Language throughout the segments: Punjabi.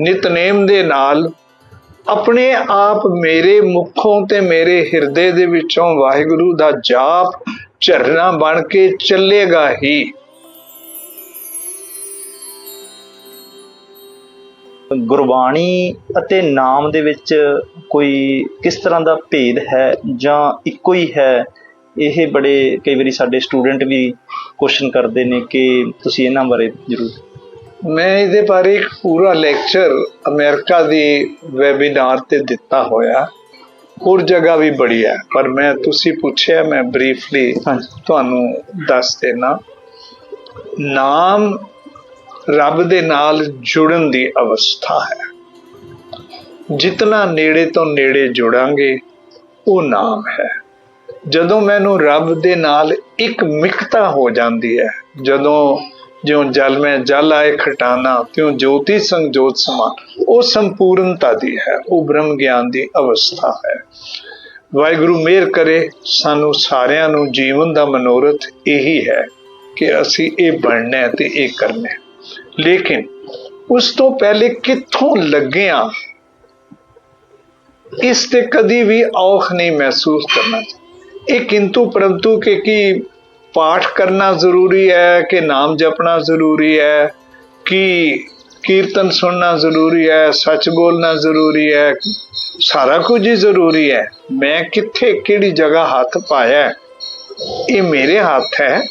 ਨਿਤਨੇਮ ਦੇ ਨਾਲ ਆਪਣੇ ਆਪ ਮੇਰੇ ਮੁਖੋਂ ਤੇ ਮੇਰੇ ਹਿਰਦੇ ਦੇ ਵਿੱਚੋਂ ਵਾਹਿਗੁਰੂ ਦਾ ਜਾਪ ਝਰਨਾ ਬਣ ਕੇ ਚੱਲੇਗਾ ਹੀ। ਗੁਰਬਾਣੀ ਅਤੇ ਨਾਮ ਦੇ ਵਿੱਚ ਕੋਈ ਕਿਸ ਤਰ੍ਹਾਂ ਦਾ ਭੇਦ ਹੈ ਜਾਂ ਇੱਕੋ ਹੀ ਹੈ? ਇਹ ਬੜੇ ਕਈ ਵਾਰੀ ਸਾਡੇ ਸਟੂਡੈਂਟ ਵੀ ਕੁਐਸਚਨ ਕਰਦੇ ਨੇ ਕਿ ਤੁਸੀਂ ਇਹਨਾਂ ਬਾਰੇ ਜ਼ਰੂਰ ਮੈਂ ਇਹਦੇ ਬਾਰੇ ਇੱਕ ਪੂਰਾ ਲੈਕਚਰ ਅਮਰੀਕਾ ਦੀ ਵੈਬਿਨਾਰ ਤੇ ਦਿੱਤਾ ਹੋਇਆ। ਹੋਰ ਜਗ੍ਹਾ ਵੀ ਬੜੀ ਹੈ ਪਰ ਮੈਂ ਤੁਸੀਂ ਪੁੱਛਿਆ ਮੈਂ ਬਰੀਫਲੀ ਤੁਹਾਨੂੰ ਦੱਸ ਦੇਣਾ। ਨਾਮ ਰੱਬ ਦੇ ਨਾਲ ਜੁੜਨ ਦੀ ਅਵਸਥਾ ਹੈ। ਜਿਤਨਾ ਨੇੜੇ ਤੋਂ ਨੇੜੇ ਜੁੜਾਂਗੇ ਉਹ ਨਾਮ ਹੈ। ਜਦੋਂ ਮੈਨੂੰ ਰੱਬ ਦੇ ਨਾਲ ਇੱਕ ਮਿਕਤਾ ਹੋ ਜਾਂਦੀ ਹੈ ਜਦੋਂ ਜਿਉਂ ਜਲ ਮੈਂ ਜਲ ਆਏ ਖਟਾਨਾ, ਤਿਉਂ ਜੋਤੀ ਸੰਗ ਜੋਤ ਸਮਾਨ। ਉਹ ਸੰਪੂਰਨਤਾ ਦੀ ਹੈ, ਉਹ ਬ੍ਰਹਮ ਗਿਆਨ ਦੀ ਅਵਸਥਾ ਹੈ। ਵਾਹਿਗੁਰੂ ਮਿਹਰ ਕਰੇ, ਸਾਨੂੰ ਸਾਰਿਆਂ ਨੂੰ ਜੀਵਨ ਦਾ ਮਨੋਰਥ ਇਹੀ ਹੈ ਕਿ ਅਸੀਂ ਇਹ ਬਣਨਾ ਹੈ ਤੇ ਇਹ ਕਰਨਾ ਹੈ। ਲੇਕਿਨ ਉਸ ਤੋਂ ਪਹਿਲੇ ਕਿੱਥੋਂ ਲੱਗਿਆ? ਇਸ ਤੇ ਕਦੀ ਵੀ ਔਖ ਨਹੀਂ ਮਹਿਸੂਸ ਕਰਨਾ ਇਹ ਕਿੰਤੂ ਪਰੰਤੂ ਕਿ ਕੀ ਪਾਠ ਕਰਨਾ ਜ਼ਰੂਰੀ ਹੈ ਕਿ ਨਾਮ ਜਪਣਾ ਜ਼ਰੂਰੀ ਹੈ? ਕਿ ਕੀਰਤਨ ਸੁਣਨਾ ਜ਼ਰੂਰੀ ਹੈ? ਸੱਚ ਬੋਲਣਾ ਜ਼ਰੂਰੀ ਹੈ? ਸਾਰਾ ਕੁਝ ਹੀ ਜ਼ਰੂਰੀ ਹੈ। ਮੈਂ ਕਿੱਥੇ ਕਿਹੜੀ ਜਗ੍ਹਾ ਹੱਥ ਪਾਇਆ? ਇਹ ਮੇਰੇ ਹੱਥ ਹੈ।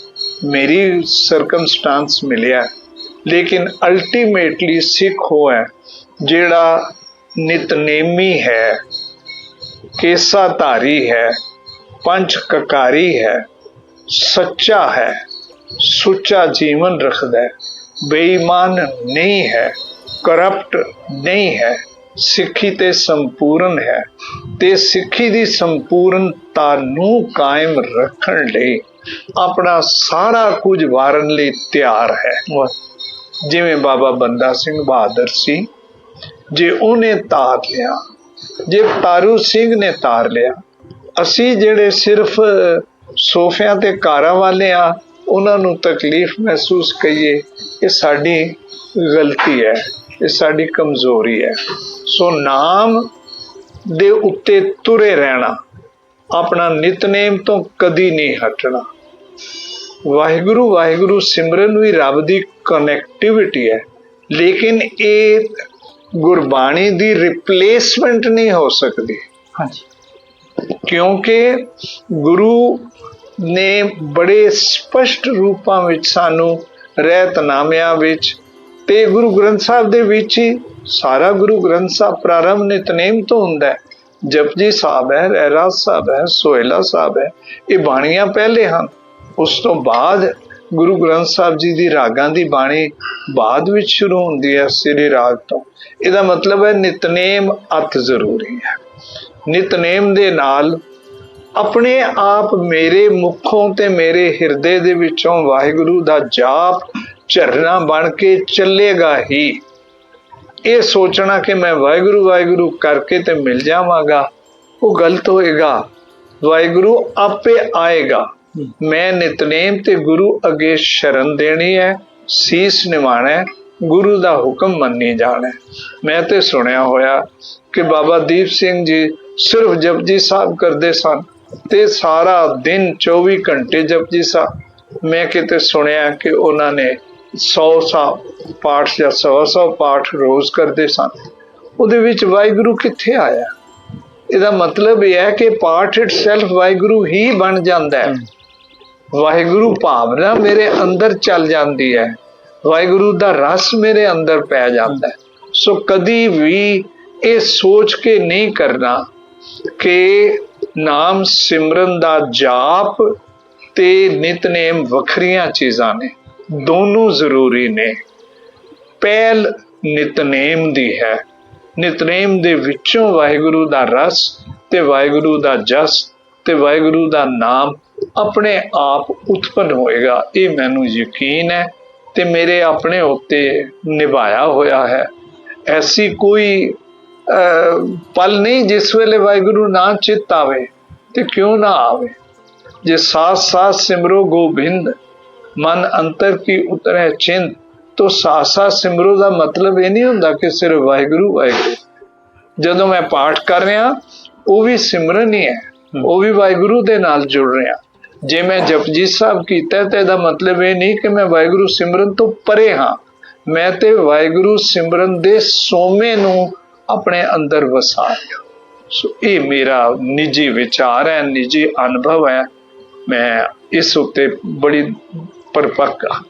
ਮੇਰੀ ਸਰਕਮਸਟੈਂਸ ਮਿਲਿਆ। ਲੇਕਿਨ ਅਲਟੀਮੇਟਲੀ ਸਿੱਖ ਉਹ ਹੈ, ਜਿਹੜਾ ਨਿਤਨੇਮੀ ਹੈ ਕੇਸਾ ਧਾਰੀ ਹੈ ਪੰਜ ਕਕਾਰੀ ਹੈ। ਸੱਚਾ ਹੈ, ਸੁੱਚਾ ਜੀਵਨ ਰੱਖਦਾ ਹੈ, ਬੇਈਮਾਨ ਨਹੀਂ ਹੈ ਕਰਪਟ ਨਹੀਂ ਹੈ, ਸਿੱਖੀ ਤੇ ਸੰਪੂਰਨ ਹੈ, ਤੇ ਸਿੱਖੀ ਦੀ ਸੰਪੂਰਨਤਾ ਨੂੰ ਕਾਇਮ ਰੱਖਣ ਲਈ ਆਪਣਾ ਸਾਰਾ ਕੁਝ ਵਾਰਨ ਲਈ ਤਿਆਰ ਹੈ। ਜਿਵੇਂ ਬਾਬਾ ਬੰਦਾ ਸਿੰਘ ਬਹਾਦਰ ਸੀ, ਜੇ ਉਹਨੇ ਤਾਰ ਲਿਆ, ਜੇ ਤਾਰੂ ਸਿੰਘ ਨੇ ਤਾਰ ਲਿਆ, ਅਸੀਂ ਜਿਹੜੇ ਸਿਰਫ ਸੋਫਿਆਂ ਤੇ ਕਾਰਾਂ ਵਾਲੇ ਆ, ਉਹਨਾਂ ਨੂੰ ਤਕਲੀਫ ਮਹਿਸੂਸ ਕਰੀਏ, ਇਹ ਸਾਡੀ ਗਲਤੀ ਹੈ, ਇਹ ਸਾਡੀ ਕਮਜ਼ੋਰੀ ਹੈ। ਸੋ ਨਾਮ ਦੇ ਉੱਤੇ ਤੁਰੇ ਰਹਿਣਾ, ਆਪਣਾ ਨਿਤਨੇਮ ਤੋਂ ਕਦੀ ਨਹੀਂ ਹਟਣਾ। ਵਾਹਿਗੁਰੂ ਵਾਹਿਗੁਰੂ, ਸਿਮਰਨ ਵੀ ਰੱਬ ਦੀ ਕਨੈਕਟੀਵਿਟੀ ਹੈ, ਲੇਕਿਨ ਇਹ ਗੁਰਬਾਣੀ ਦੀ ਰਿਪਲੇਸਮੈਂਟ ਨਹੀਂ ਹੋ ਸਕਦੀ। ਹਾਂਜੀ। ਕਿਉਂਕਿ ਗੁਰੂ ਨੇ ਬੜੇ ਸਪਸ਼ਟ ਰੂਪਾਂ ਵਿੱਚ ਸਾਨੂੰ ਰਹਿਤਨਾਮਿਆਂ ਵਿੱਚ ਤੇ ਗੁਰੂ ਗ੍ਰੰਥ ਸਾਹਿਬ ਦੇ ਵਿੱਚ ਹੀ ਸਾਰਾ ਗੁਰੂ ਗ੍ਰੰਥ ਸਾਹਿਬ ਪ੍ਰਾਰੰਭ ਨਿਤਨੇਮ ਤੋਂ ਹੁੰਦਾ ਹੈ। ਜਪਜੀ ਸਾਹਿਬ ਹੈ ਰਹਿਰਾਸ ਸਾਹਿਬ ਹੈ, ਸੋਹਿਲਾ ਸਾਹਿਬ ਹੈ, ਇਹ ਬਾਣੀਆਂ ਪਹਿਲੇ ਹਨ। ਉਸ ਤੋਂ ਬਾਅਦ ਗੁਰੂ ਗ੍ਰੰਥ ਸਾਹਿਬ ਜੀ ਦੀ ਰਾਗਾਂ ਦੀ ਬਾਣੀ ਬਾਅਦ ਵਿੱਚ ਸ਼ੁਰੂ ਹੁੰਦੀ ਹੈ ਸ੍ਰੀ ਰਾਗ ਤੋਂ। ਇਹਦਾ ਮਤਲਬ ਹੈ ਨਿਤਨੇਮ ਅਤ ਜ਼ਰੂਰੀ ਹੈ। ਨਿਤਨੇਮ ਦੇ ਨਾਲ ਆਪਣੇ ਆਪ ਮੇਰੇ ਮੁਖੋਂ ਤੇ ਮੇਰੇ ਹਿਰਦੇ ਦੇ ਵਿੱਚੋਂ ਵਾਹਿਗੁਰੂ ਦਾ ਜਾਪ ਝਰਨਾ ਬਣ ਕੇ ਚੱਲੇਗਾ ਹੀ। ਇਹ ਸੋਚਣਾ ਕਿ ਮੈਂ ਵਾਹਿਗੁਰੂ ਵਾਹਿਗੁਰੂ ਕਰਕੇ ਤੇ ਮਿਲ ਜਾਵਾਂਗਾ, ਉਹ ਗਲਤ ਹੋਏਗਾ। ਵਾਹਿਗੁਰੂ ਆਪੇ ਆਏਗਾ। ਮੈਂ ਨਿਤਨੇਮ ਤੇ ਗੁਰੂ ਅੱਗੇ ਸ਼ਰਨ ਦੇਣੀ ਹੈ, ਸੀਸ ਨਿਵਾਣਾ ਹੈ, ਗੁਰੂ ਦਾ ਹੁਕਮ ਮੰਨੀ ਜਾਣਾ ਮੈਂ ਤੇ ਸੁਣਿਆ ਹੋਇਆ ਕਿ ਬਾਬਾ ਦੀਪ ਸਿੰਘ ਜੀ ਸਿਰਫ ਜਪਜੀ ਸਾਹਿਬ ਕਰਦੇ ਸਨ ਤੇ ਸਾਰਾ ਦਿਨ 24 ਘੰਟੇ ਜਪਜੀ ਸਾਹਿਬ। ਮੈਂ ਕਿਤੇ ਸੁਣਿਆ ਕਿ ਉਹਨਾਂ ਨੇ 100 ਸਾ ਪਾਠ ਜਾਂ 100 100 ਪਾਠ ਰੋਜ਼ ਕਰਦੇ ਸਨ। ਉਹਦੇ ਵਿੱਚ ਵਾਹਿਗੁਰੂ ਕਿੱਥੇ ਆਇਆ? ਇਹਦਾ ਮਤਲਬ ਇਹ ਹੈ ਕਿ ਪਾਠ ਇਟਸੈਲਫ ਵਾਹਿਗੁਰੂ ਹੀ ਬਣ ਜਾਂਦਾ ਹੈ। ਵਾਹਿਗੁਰੂ ਭਾਵਨਾ ਮੇਰੇ ਅੰਦਰ ਚੱਲ ਜਾਂਦੀ ਹੈ। ਵਾਹਿਗੁਰੂ ਦਾ ਰਸ ਮੇਰੇ ਅੰਦਰ ਪੈ ਜਾਂਦਾ ਹੈ। ਸੋ ਕਦੀ ਵੀ ਇਹ ਸੋਚ ਕੇ ਨਹੀਂ ਕਰਨਾ ਕਿ ਨਾਮ ਸਿਮਰਨ ਦਾ ਜਾਪ ਤੇ ਨਿਤਨੇਮ ਵੱਖਰੀਆਂ ਚੀਜ਼ਾਂ ਨੇ, ਦੋਨੋਂ ਜ਼ਰੂਰੀ ਨੇ। ਪਹਿਲ ਨਿਤਨੇਮ ਦੀ ਹੈ। ਨਿਤਨੇਮ ਦੇ ਵਿੱਚੋਂ ਵਾਹਿਗੁਰੂ ਦਾ ਰਸ ਤੇ ਵਾਹਿਗੁਰੂ ਦਾ ਜਸ ਤੇ ਵਾਹਿਗੁਰੂ ਦਾ ਨਾਮ ਆਪਣੇ ਆਪ ਉਤਪਨ ਹੋਏਗਾ। ਇਹ ਮੈਨੂੰ ਯਕੀਨ ਹੈ ਤੇ ਮੇਰੇ ਆਪਣੇ ਉੱਤੇ ਨਿਭਾਇਆ ਹੋਇਆ ਹੈ। ਐਸੀ ਕੋਈ ਪਲ ਨਹੀਂ ਜਿਸ ਵੇਲੇ ਵਾਹਿਗੁਰੂ ਨਾ ਚਿੱਤ ਆਵੇ ਤੇ ਕਿਉਂ ਨਾ ਆਵੇ? ਜੇ ਸਾਥ ਸਾਥ ਸਿਮਰੋ ਗੋਬਿੰਦ ਮਨ ਅੰਤਰ ਕੀ ਉਤਰੇ ਚਿੰਤ ਤੋ ਸਾਸਾ ਸਿਮਰੋ ਦਾ ਮਤਲਬ ਇਹ ਨਹੀਂ ਹੁੰਦਾ ਕਿ ਸਿਰਫ ਵਾਹਿਗੁਰੂ ਵਾਹਿਗੁਰੂ। ਜਦੋਂ ਮੈਂ ਪਾਠ ਕਰ ਰਿਹਾ ਉਹ ਵੀ ਸਿਮਰਨ ਹੀ ਹੈ। ਉਹ ਵੀ ਵਾਹਿਗੁਰੂ ਦੇ ਨਾਲ ਜੁੜ ਰਿਹਾ। ਜੇ ਮੈਂ ਜਪਜੀ ਸਾਹਿਬ ਕੀਤਾ ਤੇ ਇਹਦਾ ਮਤਲਬ ਇਹ ਨਹੀਂ ਕਿ ਮੈਂ ਵਾਹਿਗੁਰੂ ਸਿਮਰਨ ਤੋਂ ਪਰੇ ਹਾਂ। ਮੈਂ ਤੇ ਵਾਹਿਗੁਰੂ ਸਿਮਰਨ ਦੇ ਸੋਮੇ ਨੂੰ ਆਪਣੇ ਅੰਦਰ ਵਸਾ ਲਿਆ। ਸੋ ਇਹ ਮੇਰਾ ਨਿੱਜੀ ਵਿਚਾਰ ਹੈ, ਨਿੱਜੀ ਅਨੁਭਵ ਹੈ। ਮੈਂ ਇਸ ਉੱਤੇ ਬੜੀ ਪਰਪੱਕ ਹਾਂ।